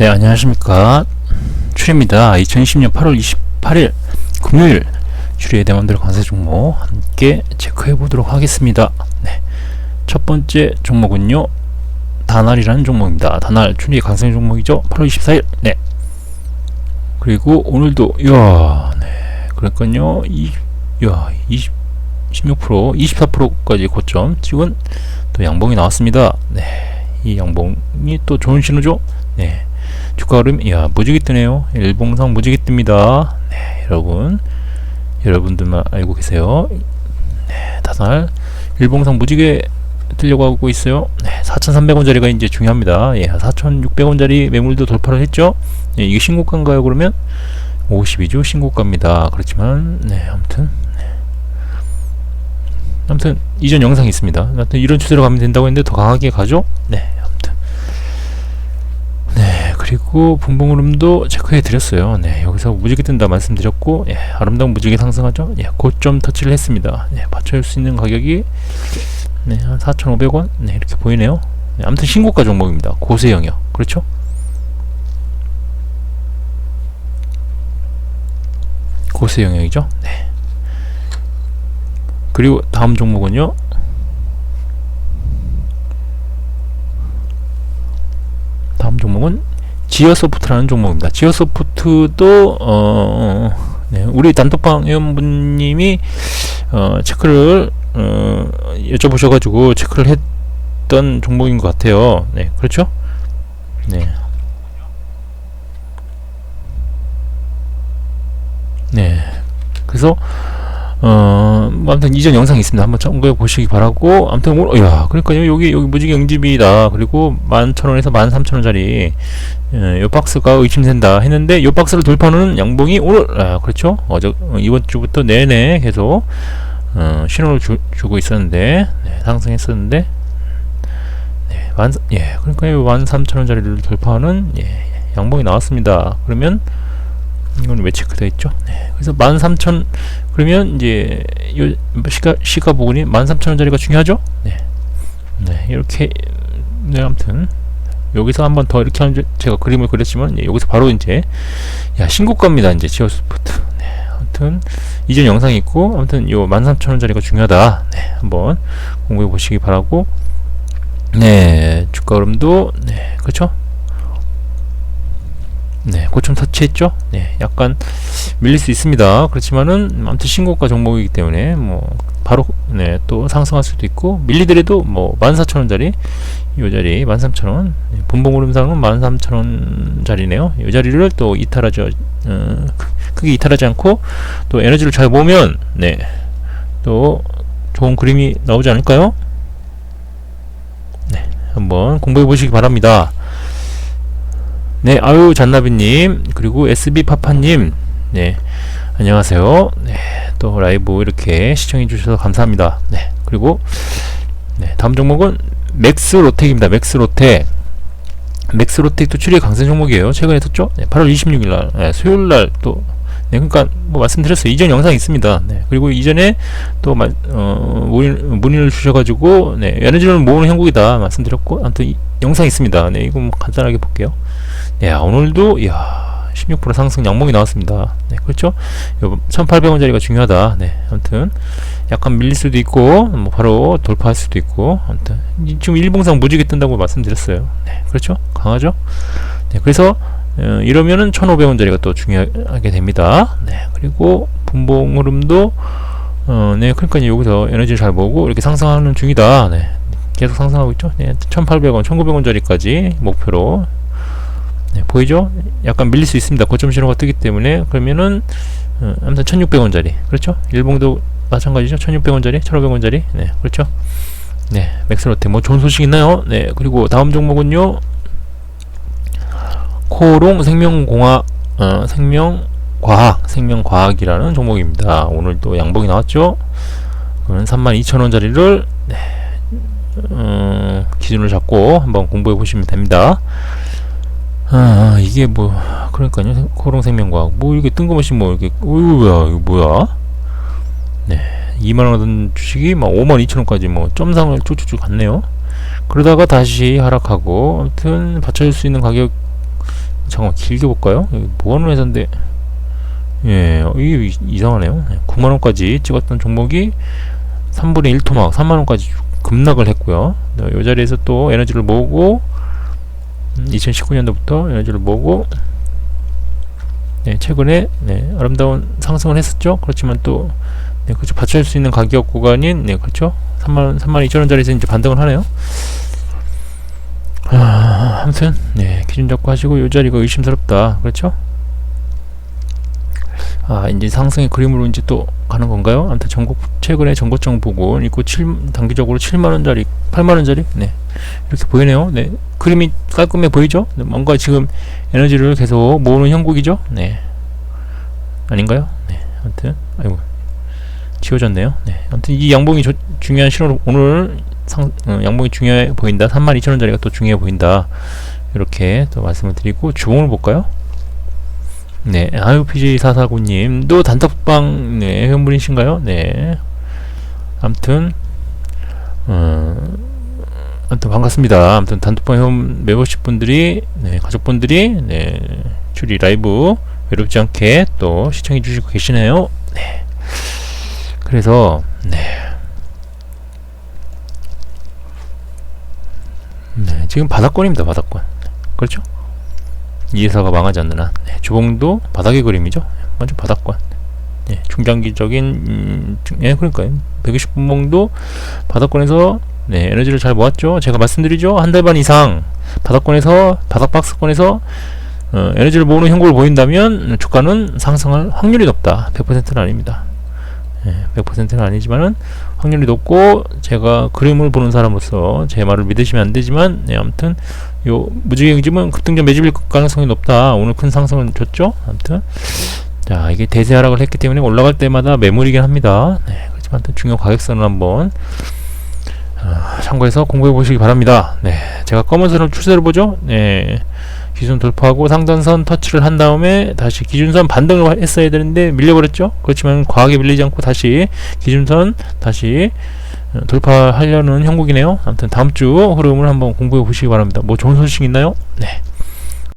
네, 안녕하십니까. 출입니다. 2020년 8월 28일 금요일 추리의 대만들 관세 종목 함께 체크해 보도록 하겠습니다. 네. 첫 번째 종목은요. 다날이라는 종목입니다. 다날 추리 강세 종목이죠. 8월 24일. 네. 그리고 오늘도 이야, 네. 그러니까요. 이 야, 20 16% 24%까지 고점 찍은 또 양봉이 나왔습니다. 네. 이 양봉이 또 좋은 신호죠. 네. 흐름. 이야 무지개 뜨네요. 일봉상 무지개 뜹니다. 네 여러분. 여러분들만 알고 계세요. 네 다날 일봉상 무지개 뜨려고 하고 있어요. 네 4,300원짜리가 이제 중요합니다. 예 4,600원짜리 매물도 돌파를 했죠? 예, 이게 신고가인가요 그러면? 52주 신고가입니다. 그렇지만 네 아무튼 네. 아무튼 이전 영상이 있습니다. 아무튼 이런 추세로 가면 된다고 했는데 더 강하게 가죠? 네, 그리고 분봉 흐름도 체크해 드렸어요. 네, 여기서 무지개 뜬다 말씀드렸고, 예, 아름다운 무지개 상승하죠. 예, 고점 터치를 했습니다. 네, 받쳐줄 수 있는 가격이 네, 한 4,500원. 네, 이렇게 보이네요. 네, 아무튼 신고가 종목입니다. 고세 영역. 그렇죠? 고세 영역이죠. 네. 그리고 다음 종목은요. 다음 종목은 지어소프트라는 종목입니다. 지어소프트도 어, 네, 우리 단톡방 회원분님이 어, 체크를 어, 여쭤보셔가지고 체크를 했던 종목인 것 같아요. 네, 그렇죠? 네. 네. 그래서 어, 뭐 아무튼 이전 영상이 있습니다. 한번 참고해 보시기 바라고. 아무튼 뭐, 야, 그러니까요. 여기 여기 무지개 영집이다. 그리고 11,000원에서 13,000원짜리 예, 요 박스가 의심된다 했는데 요 박스를 돌파하는 양봉이 오늘 아, 그렇죠? 어저 어, 이번 주부터 내내 계속 어, 신호를 주, 주고 있었는데 네, 상승했었는데 네, 만, 예, 그러니까 요 13,000원짜리를 돌파하는 예, 양봉이 나왔습니다. 그러면 이건 왜 체크되어 있죠? 네. 그래서 13,000 그러면 이제 요 시가 시가 부분이 13,000원짜리가 중요하죠? 네. 네, 이렇게 네, 아무튼 여기서 한번 더 이렇게 하면 제가 그림을 그렸지만 예, 여기서 바로 이제 야 신고가입니다. 이제 지오 스포트. 네. 아무튼 이전 영상이 있고 아무튼 요 13,000원짜리가 중요하다. 네. 한번 공부해 보시기 바라고 네, 주가 흐름도 네, 그렇죠? 네, 고점 터치했죠? 네, 약간 밀릴 수 있습니다. 그렇지만은 아무튼 신고가 종목이기 때문에 뭐 바로 네, 또 상승할 수도 있고 밀리더라도 뭐 14,000원짜리 이 자리 13,000원 네, 분봉 흐름상은 13,000원짜리네요. 이 자리를 또 이탈하지 어, 크게 이탈하지 않고 또 에너지를 잘 모으면 네, 또 좋은 그림이 나오지 않을까요? 네, 한번 공부해 보시기 바랍니다. 네, 아유 잔나비님 그리고 SB 파파님, 네 안녕하세요. 네, 또 라이브 이렇게 시청해 주셔서 감사합니다. 네, 그리고 네, 다음 종목은 맥스 로텍입니다. 맥스 로텍. 맥스 로텍도 추리의 강세 종목이에요. 최근에 했었죠? 네, 8월 26일 날, 네, 수요일 날 또, 네, 그러니까 뭐 말씀드렸어요. 이전 영상 있습니다. 네, 그리고 이전에 또 마, 어, 문의, 문의를 주셔가지고, 네, 에너지를 모으는 형국이다 말씀드렸고, 아무튼 이, 영상 있습니다. 네, 이거 뭐 간단하게 볼게요. 야, 오늘도, 야, 16% 상승 양봉이 나왔습니다. 네, 그렇죠? 1,800원짜리가 중요하다. 네, 아무튼 약간 밀릴 수도 있고, 뭐 바로 돌파할 수도 있고, 아무튼 지금 일봉상 무지개 뜬다고 말씀드렸어요. 네, 그렇죠? 강하죠? 네, 그래서 어, 이러면은 1,500원짜리가 또 중요하게 됩니다. 네, 그리고 분봉 흐름도 어, 네, 그러니까 여기서 에너지를 잘 모으고 이렇게 상승하는 중이다. 네, 계속 상승하고 있죠. 네, 1,800원, 1,900원짜리까지 목표로 네, 보이죠? 약간 밀릴 수 있습니다. 고점 신호가 뜨기 때문에 그러면은 어, 아무튼 1600원짜리 그렇죠? 일봉도 마찬가지죠. 1600원짜리, 1500원짜리 네, 그렇죠? 네, 맥스로테 뭐 좋은 소식 있나요? 네, 그리고 다음 종목은요. 코롱 생명공학 어, 생명과학 생명과학이라는 종목입니다. 오늘 또 양봉이 나왔죠? 그러면 32,000원짜리를 네, 어, 기준을 잡고 한번 공부해 보시면 됩니다. 아, 이게 뭐 그러니까요. 코롱 생명과학. 뭐 이게 뜬금없이 뭐 이렇게 어이구야 이거 뭐야? 네. 2만원 주식이 막 5만 2천원까지 뭐 점상을 쭉쭉쭉 갔네요. 그러다가 다시 하락하고 아무튼 받쳐줄 수 있는 가격 잠깐만 길게 볼까요? 뭐하는 회사인데? 예 이게 이- 이상하네요. 9만원까지 찍었던 종목이 3분의 1 토막 3만원까지 급락을 했고요. 이 자리에서 또 에너지를 모으고 2019년도부터 에너지를 모으고 네, 최근에 네, 아름다운 상승을 했었죠. 그렇지만 또 네, 그렇죠 받쳐줄 수 있는 가격 구간인 네 그렇죠? 3만 3만 2천 원짜리에서 이제 반등을 하네요. 아, 아무튼 네 기준 잡고 하시고 이 자리가 의심스럽다. 그렇죠 아 이제 상승의 그림으로 이제 또 가는 건가요? 아무튼 전국 최근에 전고점 보고 있고 7 단기적으로 7만 원짜리 8만 원짜리? 네. 이렇게 보이네요. 네. 그림이 깔끔해 보이죠? 네, 뭔가 지금 에너지를 계속 모으는 형국이죠? 네. 아닌가요? 네. 아무튼 아이고. 지워졌네요. 네. 아무튼 이 양봉이 조, 중요한 신호로 오늘 상, 어, 양봉이 중요해 보인다. 32,000원짜리가 또 중요해 보인다. 이렇게 또 말씀을 드리고 주봉을 볼까요? 네, 아유 PJ449님 또 단톡방 네, 회원분이신가요? 네. 아무튼 어, 아무튼 반갑습니다. 아무튼 단톡방 회원 멤버십 분들이 네, 가족분들이 네, 줄이 라이브 외롭지 않게 또 시청해 주시고 계시네요. 네. 그래서 네. 네, 지금 바닥권입니다. 바닥권. 그렇죠? 이 회사가 망하지 않는 한 네, 주봉도 바닥의 그림이죠. 완전 바닥권 예, 중장기적인 음, 중- 예 그러니까요. 120분봉도 바닥권에서 네, 에너지를 잘 모았죠. 제가 말씀드리죠. 한 달 반 이상 바닥권에서 바닥 박스권에서 어, 에너지를 모으는 형국을 보인다면 주가는 상승할 확률이 높다. 100%는 아닙니다. 예, 100%는 아니지만은 확률이 높고 제가 그림을 보는 사람으로서 제 말을 믿으시면 안 되지만 네, 아무튼 요 무지개집은 급등전 매집일 가능성이 높다. 오늘 큰 상승을 줬죠. 아무튼 자 이게 대세 하락을 했기 때문에 올라갈 때마다 매물이긴 합니다. 네, 그렇지만 아무튼 중요 가격선을 한번 아, 참고해서 공부해 보시기 바랍니다. 네, 제가 검은선을 추세를 보죠. 네, 기준 돌파하고 상단선 터치를 한 다음에 다시 기준선 반등을 했어야 되는데 밀려버렸죠. 그렇지만 과하게 밀리지 않고 다시 기준선 다시 어, 돌파하려는 형국이네요. 아무튼 다음 주 흐름을 한번 공부해 보시기 바랍니다. 뭐 좋은 소식 있나요? 네.